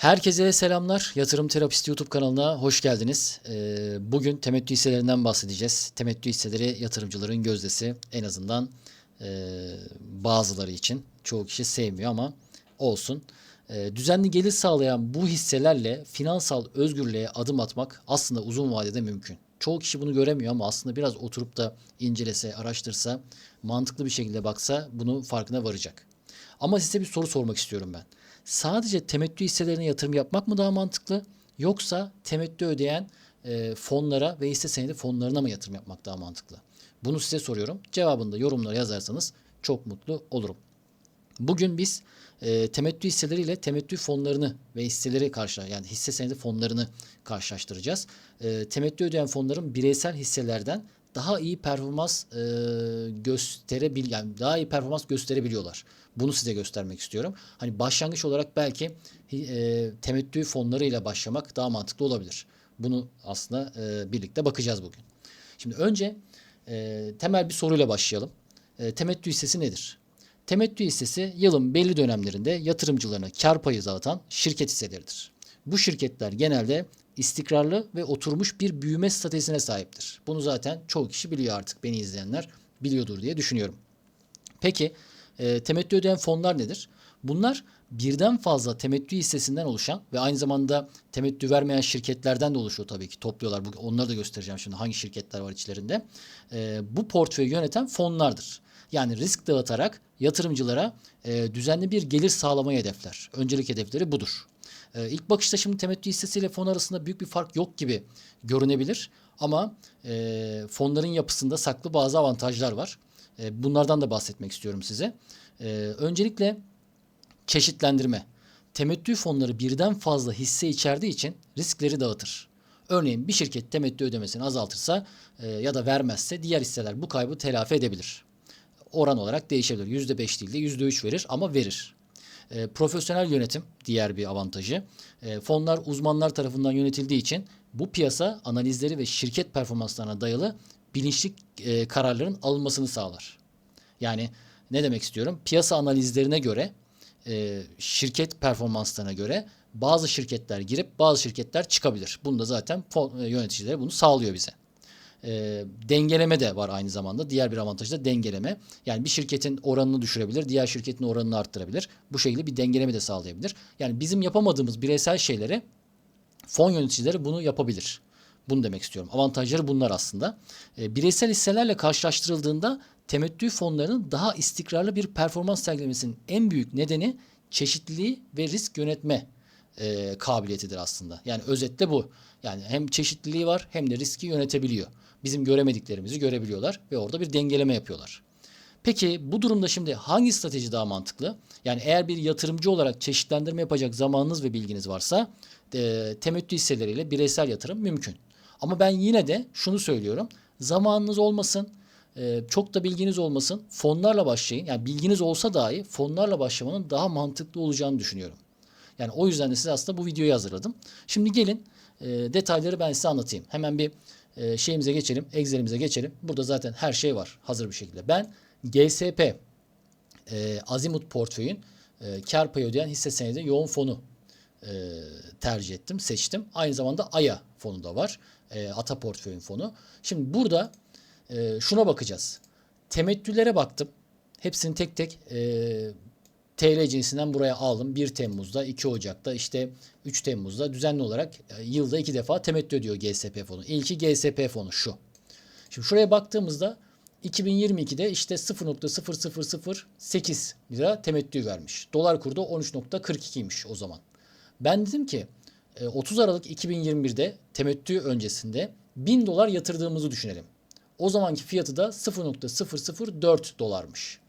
Herkese selamlar. Yatırım Terapisti YouTube kanalına hoş geldiniz. Ee, bugün temettü hisselerinden bahsedeceğiz. Temettü hisseleri yatırımcıların gözdesi. En azından e, bazıları için. Çoğu kişi sevmiyor ama olsun. Ee, düzenli gelir sağlayan bu hisselerle finansal özgürlüğe adım atmak aslında uzun vadede mümkün. Çoğu kişi bunu göremiyor ama aslında biraz oturup da incelese, araştırsa, mantıklı bir şekilde baksa bunun farkına varacak. Ama size bir soru sormak istiyorum ben. Sadece temettü hisselerine yatırım yapmak mı daha mantıklı yoksa temettü ödeyen e, fonlara ve hisse senedi fonlarına mı yatırım yapmak daha mantıklı? Bunu size soruyorum. Cevabını da yorumlara yazarsanız çok mutlu olurum. Bugün biz e, temettü hisseleriyle temettü fonlarını ve hisseleri karşı yani hisse senedi fonlarını karşılaştıracağız. E, temettü ödeyen fonların bireysel hisselerden daha iyi performans e, gösterebil yani daha iyi performans gösterebiliyorlar. Bunu size göstermek istiyorum. Hani başlangıç olarak belki e, temettü fonlarıyla başlamak daha mantıklı olabilir. Bunu aslında e, birlikte bakacağız bugün. Şimdi önce e, temel bir soruyla başlayalım. E, temettü hissesi nedir? Temettü hissesi yılın belli dönemlerinde yatırımcılarına kar payı dağıtan şirket hisseleridir. Bu şirketler genelde istikrarlı ve oturmuş bir büyüme stratejisine sahiptir. Bunu zaten çoğu kişi biliyor artık beni izleyenler biliyordur diye düşünüyorum. Peki e, temettü ödeyen fonlar nedir? Bunlar birden fazla temettü hissesinden oluşan ve aynı zamanda temettü vermeyen şirketlerden de oluşuyor tabii ki. Topluyorlar. Onları da göstereceğim şimdi hangi şirketler var içlerinde. E, bu portföyü yöneten fonlardır. Yani risk dağıtarak yatırımcılara e, düzenli bir gelir sağlamayı hedefler. Öncelik hedefleri budur. E, ilk bakışta şimdi temettü hissesiyle fon arasında büyük bir fark yok gibi görünebilir. Ama e, fonların yapısında saklı bazı avantajlar var. E, bunlardan da bahsetmek istiyorum size. E, öncelikle çeşitlendirme. Temettü fonları birden fazla hisse içerdiği için riskleri dağıtır. Örneğin bir şirket temettü ödemesini azaltırsa e, ya da vermezse diğer hisseler bu kaybı telafi edebilir. Oran olarak değişebilir. %5 değil de %3 verir ama verir. E, profesyonel yönetim diğer bir avantajı. E, fonlar uzmanlar tarafından yönetildiği için bu piyasa analizleri ve şirket performanslarına dayalı bilinçli e, kararların alınmasını sağlar. Yani ne demek istiyorum? Piyasa analizlerine göre, e, şirket performanslarına göre bazı şirketler girip bazı şirketler çıkabilir. Bunu da zaten fon, e, yöneticileri bunu sağlıyor bize. E, dengeleme de var aynı zamanda. Diğer bir avantajı da dengeleme. Yani bir şirketin oranını düşürebilir, diğer şirketin oranını arttırabilir. Bu şekilde bir dengeleme de sağlayabilir. Yani bizim yapamadığımız bireysel şeyleri fon yöneticileri bunu yapabilir. Bunu demek istiyorum. Avantajları bunlar aslında. E, bireysel hisselerle karşılaştırıldığında temettü fonlarının daha istikrarlı bir performans sergilemesinin en büyük nedeni çeşitliliği ve risk yönetme e, kabiliyetidir aslında. Yani özetle bu. Yani hem çeşitliliği var hem de riski yönetebiliyor. Bizim göremediklerimizi görebiliyorlar ve orada bir dengeleme yapıyorlar. Peki bu durumda şimdi hangi strateji daha mantıklı? Yani eğer bir yatırımcı olarak çeşitlendirme yapacak zamanınız ve bilginiz varsa e, temettü hisseleriyle bireysel yatırım mümkün. Ama ben yine de şunu söylüyorum. Zamanınız olmasın, e, çok da bilginiz olmasın. Fonlarla başlayın. Yani bilginiz olsa dahi fonlarla başlamanın daha mantıklı olacağını düşünüyorum. Yani o yüzden de size aslında bu videoyu hazırladım. Şimdi gelin e, detayları ben size anlatayım. Hemen bir e, şeyimize geçelim, Excel'imize geçelim. Burada zaten her şey var hazır bir şekilde. Ben GSP e, Azimut portföyün e, kar payı ödeyen hisse senedi yoğun fonu e, tercih ettim, seçtim. Aynı zamanda AYA fonu da var. E, Ata portföyün fonu. Şimdi burada e, şuna bakacağız. Temettülere baktım. Hepsini tek tek e, TL cinsinden buraya aldım. 1 Temmuz'da, 2 Ocak'ta, işte 3 Temmuz'da düzenli olarak e, yılda iki defa temettü ödüyor GSP fonu. İlki GSP fonu şu. Şimdi şuraya baktığımızda 2022'de işte 0.0008 lira temettü vermiş. Dolar kurdu 13.42'ymiş o zaman. Ben dedim ki e, 30 Aralık 2021'de temettü öncesinde 1000 dolar yatırdığımızı düşünelim. O zamanki fiyatı da 0.004 dolarmış.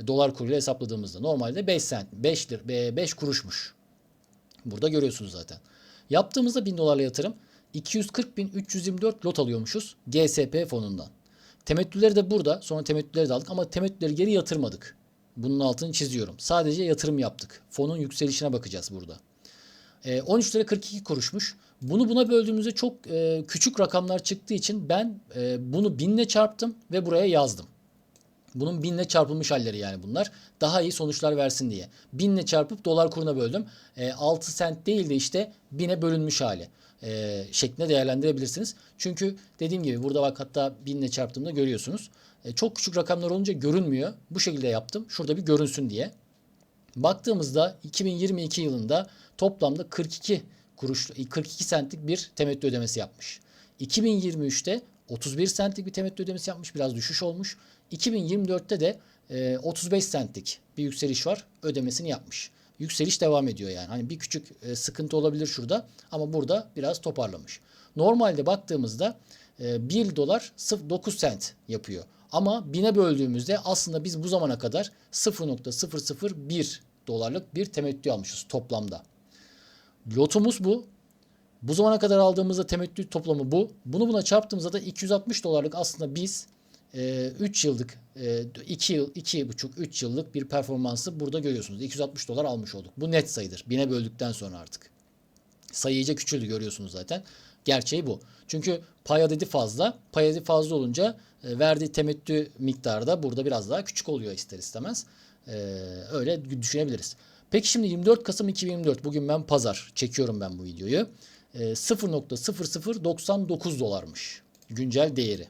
E, Dolar kuruyla hesapladığımızda normalde 5 sent 5 lir 5 kuruşmuş. Burada görüyorsunuz zaten. Yaptığımızda 1000 dolarla yatırım 240.324 lot alıyormuşuz GSP fonundan. Temettüleri de burada. Sonra temettüleri de aldık ama temettüleri geri yatırmadık. Bunun altını çiziyorum. Sadece yatırım yaptık. Fonun yükselişine bakacağız burada. E, 13 lira 42 kuruşmuş. Bunu buna böldüğümüzde çok e, küçük rakamlar çıktığı için ben e, bunu binle çarptım ve buraya yazdım. Bunun binle çarpılmış halleri yani bunlar. Daha iyi sonuçlar versin diye. Binle çarpıp dolar kuruna böldüm. E, 6 sent değil de işte bine bölünmüş hali e, şeklinde değerlendirebilirsiniz. Çünkü dediğim gibi burada bak hatta binle çarptığımda görüyorsunuz. E, çok küçük rakamlar olunca görünmüyor. Bu şekilde yaptım. Şurada bir görünsün diye. Baktığımızda 2022 yılında toplamda 42 kuruş 42 centlik bir temettü ödemesi yapmış. 2023'te 31 centlik bir temettü ödemesi yapmış. Biraz düşüş olmuş. 2024'te de e, 35 centlik bir yükseliş var. Ödemesini yapmış. Yükseliş devam ediyor yani. Hani bir küçük e, sıkıntı olabilir şurada ama burada biraz toparlamış. Normalde baktığımızda e, 1 dolar 9 cent yapıyor. Ama bine böldüğümüzde aslında biz bu zamana kadar 0.001 dolarlık bir temettü almışız toplamda. Lotumuz bu. Bu zamana kadar aldığımızda temettü toplamı bu. Bunu buna çarptığımızda da 260 dolarlık aslında biz 3 yıllık 2 yıl 2,5 3 yıllık bir performansı burada görüyorsunuz. 260 dolar almış olduk. Bu net sayıdır. Bine böldükten sonra artık. Sayı iyice küçüldü görüyorsunuz zaten. Gerçeği bu. Çünkü pay adedi fazla. Pay adedi fazla olunca e, verdiği temettü miktarı da burada biraz daha küçük oluyor ister istemez. E, öyle düşünebiliriz. Peki şimdi 24 Kasım 2024 bugün ben pazar çekiyorum ben bu videoyu. E, 0.0099 dolarmış güncel değeri.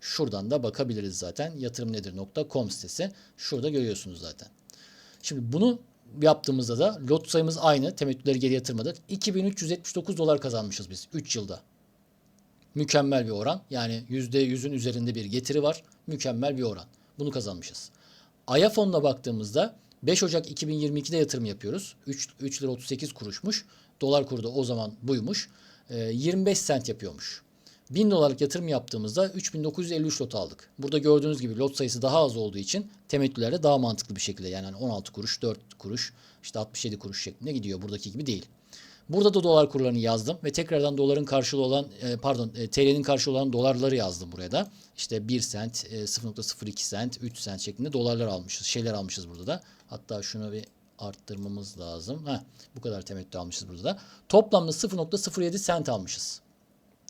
Şuradan da bakabiliriz zaten. Yatırımnedir.com sitesi. Şurada görüyorsunuz zaten. Şimdi bunu yaptığımızda da lot sayımız aynı. Temettüleri geri yatırmadık. 2379 dolar kazanmışız biz 3 yılda. Mükemmel bir oran. Yani %100'ün üzerinde bir getiri var. Mükemmel bir oran. Bunu kazanmışız. Aya fonuna baktığımızda 5 Ocak 2022'de yatırım yapıyoruz. 3, 3 lira 38 kuruşmuş. Dolar kuru da o zaman buymuş. 25 sent yapıyormuş. 1000 dolarlık yatırım yaptığımızda 3953 lot aldık. Burada gördüğünüz gibi lot sayısı daha az olduğu için temettülerde daha mantıklı bir şekilde yani 16 kuruş, 4 kuruş, işte 67 kuruş şeklinde gidiyor. Buradaki gibi değil. Burada da dolar kurlarını yazdım ve tekrardan doların karşılığı olan pardon TL'nin karşılığı olan dolarları yazdım buraya da. İşte 1 sent, 0.02 sent, 3 sent şeklinde dolarlar almışız. Şeyler almışız burada da. Hatta şunu bir arttırmamız lazım. Heh, bu kadar temettü almışız burada da. Toplamda 0.07 sent almışız.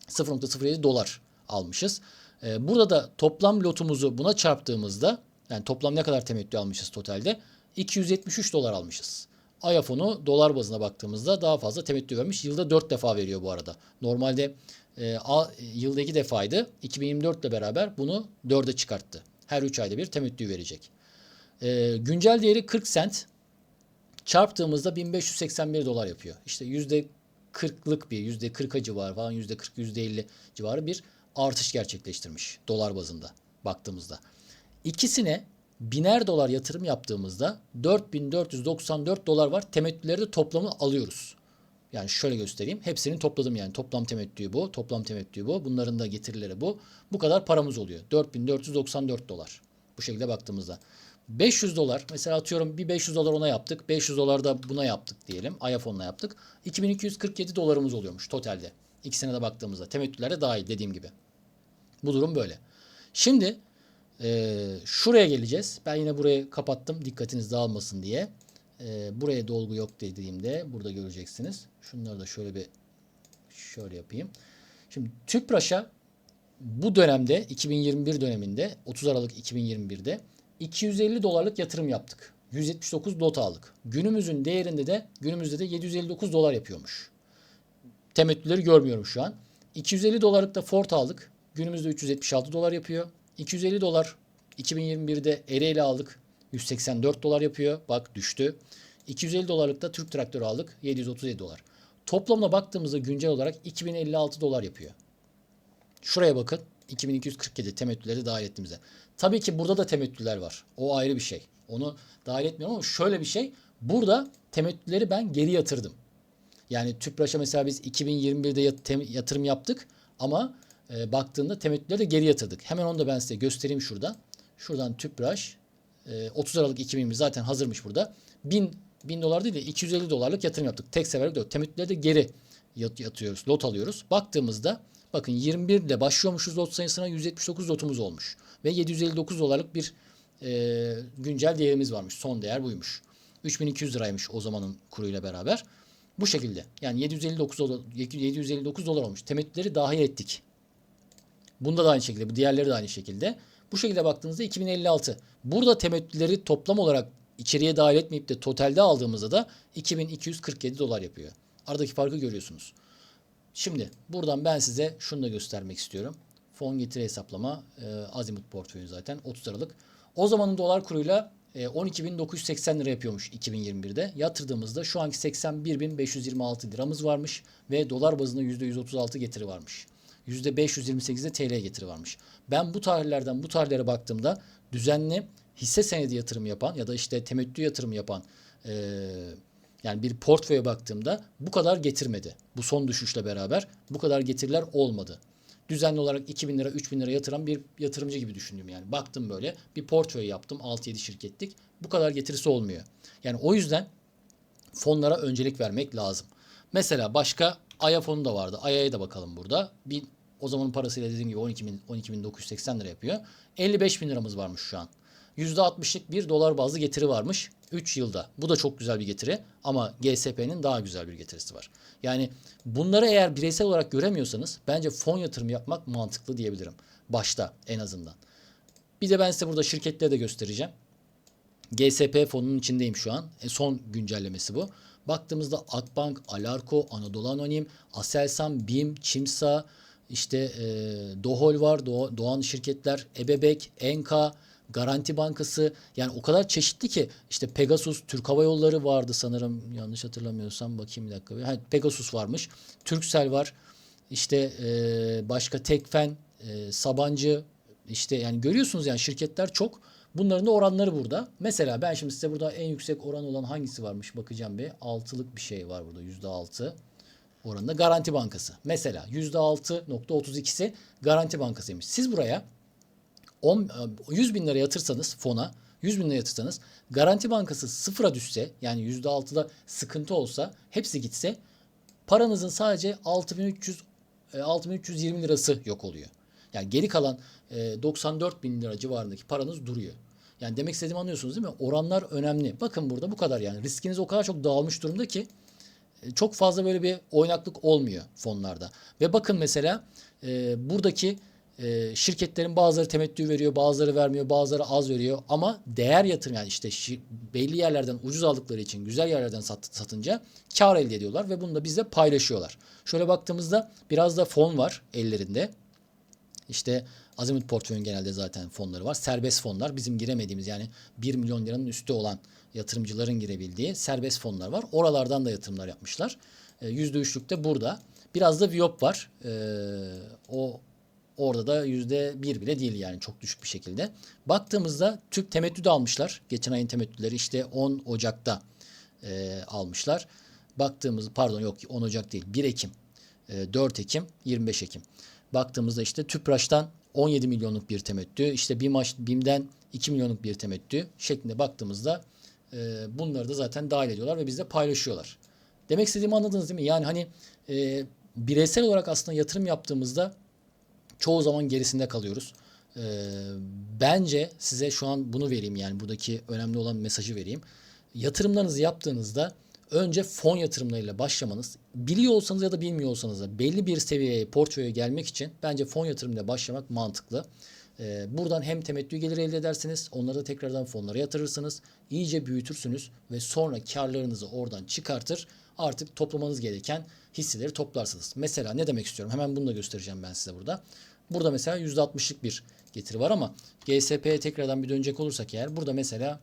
0.07 dolar almışız. Ee, burada da toplam lotumuzu buna çarptığımızda yani toplam ne kadar temettü almışız totalde? 273 dolar almışız. Ayafonu dolar bazına baktığımızda daha fazla temettü vermiş. Yılda 4 defa veriyor bu arada. Normalde e, a, yılda 2 defaydı. 2024 ile beraber bunu 4'e çıkarttı. Her 3 ayda bir temettü verecek. E, güncel değeri 40 sent. Çarptığımızda 1581 dolar yapıyor. İşte yüzde 40'lık bir yüzde 40'a civarı falan yüzde 40 yüzde 50 civarı bir artış gerçekleştirmiş dolar bazında baktığımızda. İkisine biner dolar yatırım yaptığımızda 4494 dolar var. Temettüleri de toplamı alıyoruz. Yani şöyle göstereyim. Hepsini topladım yani. Toplam temettüyü bu. Toplam temettüyü bu. Bunların da getirileri bu. Bu kadar paramız oluyor. 4494 dolar. Bu şekilde baktığımızda. 500 dolar mesela atıyorum bir 500 dolar ona yaptık. 500 dolar da buna yaptık diyelim. iPhone'la yaptık. 2247 dolarımız oluyormuş totalde. İkisine de baktığımızda. Temettüler de dahil dediğim gibi. Bu durum böyle. Şimdi e, şuraya geleceğiz. Ben yine burayı kapattım dikkatiniz dağılmasın diye. E, buraya dolgu yok dediğimde burada göreceksiniz. Şunları da şöyle bir şöyle yapayım. Şimdi TÜPRAŞ'a bu dönemde 2021 döneminde 30 Aralık 2021'de 250 dolarlık yatırım yaptık. 179 lot aldık. Günümüzün değerinde de günümüzde de 759 dolar yapıyormuş. Temettüleri görmüyorum şu an. 250 dolarlık da Ford aldık. Günümüzde 376 dolar yapıyor. 250 dolar 2021'de Ereğli aldık. 184 dolar yapıyor. Bak düştü. 250 dolarlık da Türk traktörü aldık. 737 dolar. Toplamına baktığımızda güncel olarak 2056 dolar yapıyor. Şuraya bakın. 2247 temettüleri dahil ettiğimizde. Tabii ki burada da temettüler var. O ayrı bir şey. Onu dahil etmiyorum ama şöyle bir şey. Burada temettüleri ben geri yatırdım. Yani TÜPRAŞ'a mesela biz 2021'de yatırım yaptık ama e, baktığında temettüleri de geri yatırdık. Hemen onu da ben size göstereyim şurada. Şuradan TÜPRAŞ e, 30 Aralık 2021 zaten hazırmış burada. 1000 1000 dolar değil de 250 dolarlık yatırım yaptık. Tek seferlik de temettüleri de geri yatıyoruz, lot alıyoruz. Baktığımızda bakın 21 ile başlıyormuşuz lot sayısına 179 lotumuz olmuş. Ve 759 dolarlık bir e, güncel değerimiz varmış. Son değer buymuş. 3200 liraymış o zamanın kuruyla beraber. Bu şekilde. Yani 759 dolar, 759 dolar olmuş. Temettüleri dahil ettik. Bunda da aynı şekilde. Bu diğerleri de aynı şekilde. Bu şekilde baktığınızda 2056. Burada temettüleri toplam olarak içeriye dahil etmeyip de totalde aldığımızda da 2247 dolar yapıyor. Aradaki farkı görüyorsunuz. Şimdi buradan ben size şunu da göstermek istiyorum. Fon getiri hesaplama e, azimut portföyü zaten 30 Aralık. O zamanın dolar kuruyla e, 12.980 lira yapıyormuş 2021'de. Yatırdığımızda şu anki 81.526 liramız varmış ve dolar bazında %136 getiri varmış. %528'de TL getiri varmış. Ben bu tarihlerden bu tarihlere baktığımda düzenli hisse senedi yatırım yapan ya da işte temettü yatırım yapan e, yani bir portföye baktığımda bu kadar getirmedi. Bu son düşüşle beraber bu kadar getiriler olmadı. Düzenli olarak 2000 lira 3000 lira yatıran bir yatırımcı gibi düşündüm yani. Baktım böyle bir portföy yaptım 6-7 şirketlik. Bu kadar getirisi olmuyor. Yani o yüzden fonlara öncelik vermek lazım. Mesela başka Aya fonu da vardı. Aya'ya da bakalım burada. Bir, o zamanın parasıyla dediğim gibi 12 bin, 12.980 lira yapıyor. 55 bin liramız varmış şu an. %60'lık bir dolar bazlı getiri varmış 3 yılda. Bu da çok güzel bir getiri ama GSP'nin daha güzel bir getirisi var. Yani bunları eğer bireysel olarak göremiyorsanız bence fon yatırım yapmak mantıklı diyebilirim. Başta en azından. Bir de ben size burada şirketleri de göstereceğim. GSP fonunun içindeyim şu an. E, son güncellemesi bu. Baktığımızda Akbank, Alarko, Anadolu Anonim, Aselsan, BİM, Çimsa, işte e, Dohol var, Do- Doğan şirketler, Ebebek, Enka, Garanti Bankası yani o kadar çeşitli ki işte Pegasus, Türk Hava Yolları vardı sanırım yanlış hatırlamıyorsam bakayım bir dakika. Ha, Pegasus varmış, Turkcell var, işte e, başka Tekfen, e, Sabancı işte yani görüyorsunuz yani şirketler çok. Bunların da oranları burada. Mesela ben şimdi size burada en yüksek oran olan hangisi varmış bakacağım bir. Altılık bir şey var burada yüzde altı oranında Garanti Bankası. Mesela yüzde 6.32'si Garanti Bankasıymış. Siz buraya 10, 100 bin lira yatırsanız fona 100 bin lira yatırsanız Garanti Bankası sıfıra düşse yani yüzde altıda sıkıntı olsa hepsi gitse paranızın sadece 6300 e, 6320 lirası yok oluyor. Yani geri kalan e, 94 bin lira civarındaki paranız duruyor. Yani demek istediğimi anlıyorsunuz değil mi? Oranlar önemli. Bakın burada bu kadar yani. Riskiniz o kadar çok dağılmış durumda ki e, çok fazla böyle bir oynaklık olmuyor fonlarda. Ve bakın mesela e, buradaki e, şirketlerin bazıları temettü veriyor, bazıları vermiyor, bazıları az veriyor. Ama değer yatırım yani işte şi- belli yerlerden ucuz aldıkları için güzel yerlerden sat, satınca kar elde ediyorlar ve bunu da bizle paylaşıyorlar. Şöyle baktığımızda biraz da fon var ellerinde. İşte Azimut portföyün genelde zaten fonları var. Serbest fonlar bizim giremediğimiz yani 1 milyon liranın üstü olan yatırımcıların girebildiği serbest fonlar var. Oralardan da yatırımlar yapmışlar. E, %3'lük de burada. Biraz da Viyop var. E, o orada da %1 bile değil yani çok düşük bir şekilde. Baktığımızda Türk temettü de almışlar. Geçen ayın temettüleri işte 10 Ocak'ta e, almışlar. Baktığımız pardon yok 10 Ocak değil 1 Ekim, e, 4 Ekim, 25 Ekim. Baktığımızda işte Tüpraş'tan 17 milyonluk bir temettü, işte BİMAŞ, BİM'den 2 milyonluk bir temettü şeklinde baktığımızda e, bunları da zaten dahil ediyorlar ve bizle paylaşıyorlar. Demek istediğimi anladınız değil mi? Yani hani e, bireysel olarak aslında yatırım yaptığımızda çoğu zaman gerisinde kalıyoruz. E, bence size şu an bunu vereyim yani buradaki önemli olan mesajı vereyim. Yatırımlarınızı yaptığınızda önce fon yatırımlarıyla başlamanız, biliyor olsanız ya da bilmiyor olsanız da belli bir seviyeye, portföye gelmek için bence fon yatırımıyla başlamak mantıklı. Ee, buradan hem temettü gelir elde edersiniz, onları da tekrardan fonlara yatırırsınız, iyice büyütürsünüz ve sonra karlarınızı oradan çıkartır, artık toplamanız gereken hisseleri toplarsınız. Mesela ne demek istiyorum? Hemen bunu da göstereceğim ben size burada. Burada mesela %60'lık bir getiri var ama GSP'ye tekrardan bir dönecek olursak eğer burada mesela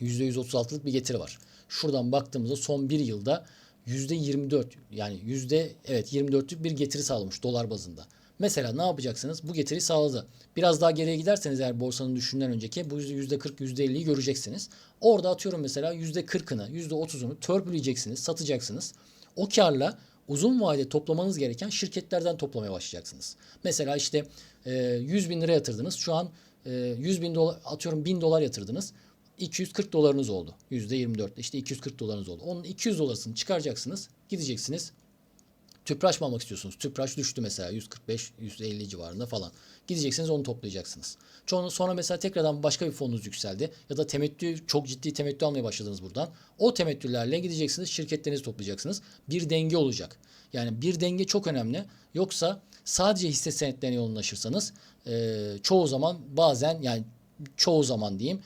%136'lık bir getiri var. Şuradan baktığımızda son bir yılda %24 yani yüzde evet 24'lük bir getiri sağlamış dolar bazında. Mesela ne yapacaksınız? Bu getiri sağladı. Biraz daha geriye giderseniz eğer borsanın düşüşünden önceki bu %40 %50'yi göreceksiniz. Orada atıyorum mesela %40'ını %30'unu törpüleyeceksiniz, satacaksınız. O karla uzun vade toplamanız gereken şirketlerden toplamaya başlayacaksınız. Mesela işte e, 100 bin lira yatırdınız. Şu an e, 100 bin dolar atıyorum 1000 dolar yatırdınız. 240 dolarınız oldu. %24 işte 240 dolarınız oldu. Onun 200 dolarını çıkaracaksınız. Gideceksiniz. Tüpraş mı almak istiyorsunuz? Tüpraş düştü mesela 145 150 civarında falan. Gideceksiniz onu toplayacaksınız. Çoğunu sonra mesela tekrardan başka bir fonunuz yükseldi ya da temettü çok ciddi temettü almaya başladınız buradan. O temettülerle gideceksiniz şirketlerinizi toplayacaksınız. Bir denge olacak. Yani bir denge çok önemli. Yoksa sadece hisse senetlerine yoğunlaşırsanız e, çoğu zaman bazen yani çoğu zaman diyeyim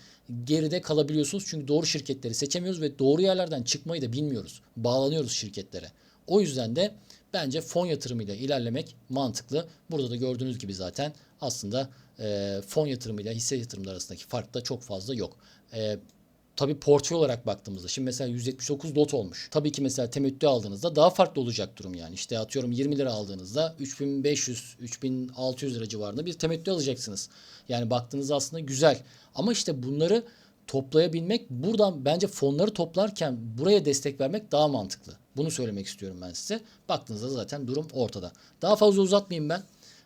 geride kalabiliyorsunuz. Çünkü doğru şirketleri seçemiyoruz ve doğru yerlerden çıkmayı da bilmiyoruz. Bağlanıyoruz şirketlere. O yüzden de bence fon yatırımıyla ilerlemek mantıklı. Burada da gördüğünüz gibi zaten aslında e, fon yatırımıyla hisse yatırımları arasındaki fark da çok fazla yok. E, Tabii portföy olarak baktığımızda şimdi mesela 179 lot olmuş. Tabii ki mesela temettü aldığınızda daha farklı olacak durum yani. İşte atıyorum 20 lira aldığınızda 3500 3600 lira civarında bir temettü alacaksınız. Yani baktığınızda aslında güzel. Ama işte bunları toplayabilmek buradan bence fonları toplarken buraya destek vermek daha mantıklı. Bunu söylemek istiyorum ben size. Baktığınızda zaten durum ortada. Daha fazla uzatmayayım ben.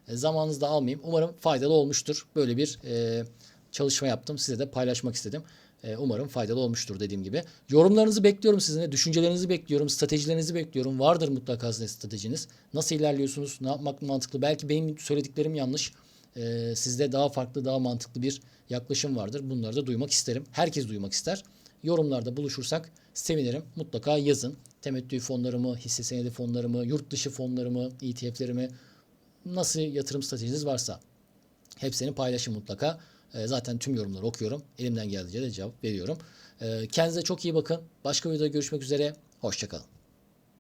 E, zamanınızı da almayayım. Umarım faydalı olmuştur. Böyle bir e, çalışma yaptım. Size de paylaşmak istedim. E, umarım faydalı olmuştur dediğim gibi. Yorumlarınızı bekliyorum sizinle. Düşüncelerinizi bekliyorum. Stratejilerinizi bekliyorum. Vardır mutlaka sizin stratejiniz. Nasıl ilerliyorsunuz? Ne yapmak mantıklı? Belki benim söylediklerim yanlış. E, sizde daha farklı, daha mantıklı bir yaklaşım vardır. Bunları da duymak isterim. Herkes duymak ister. Yorumlarda buluşursak sevinirim. Mutlaka yazın. Temettü fonlarımı, hisse senedi fonlarımı, yurt dışı fonlarımı, ETF'lerimi nasıl yatırım stratejiniz varsa hepsini paylaşın mutlaka. E, zaten tüm yorumları okuyorum. Elimden geldiğince de cevap veriyorum. E, kendinize çok iyi bakın. Başka videoda görüşmek üzere. Hoşçakalın.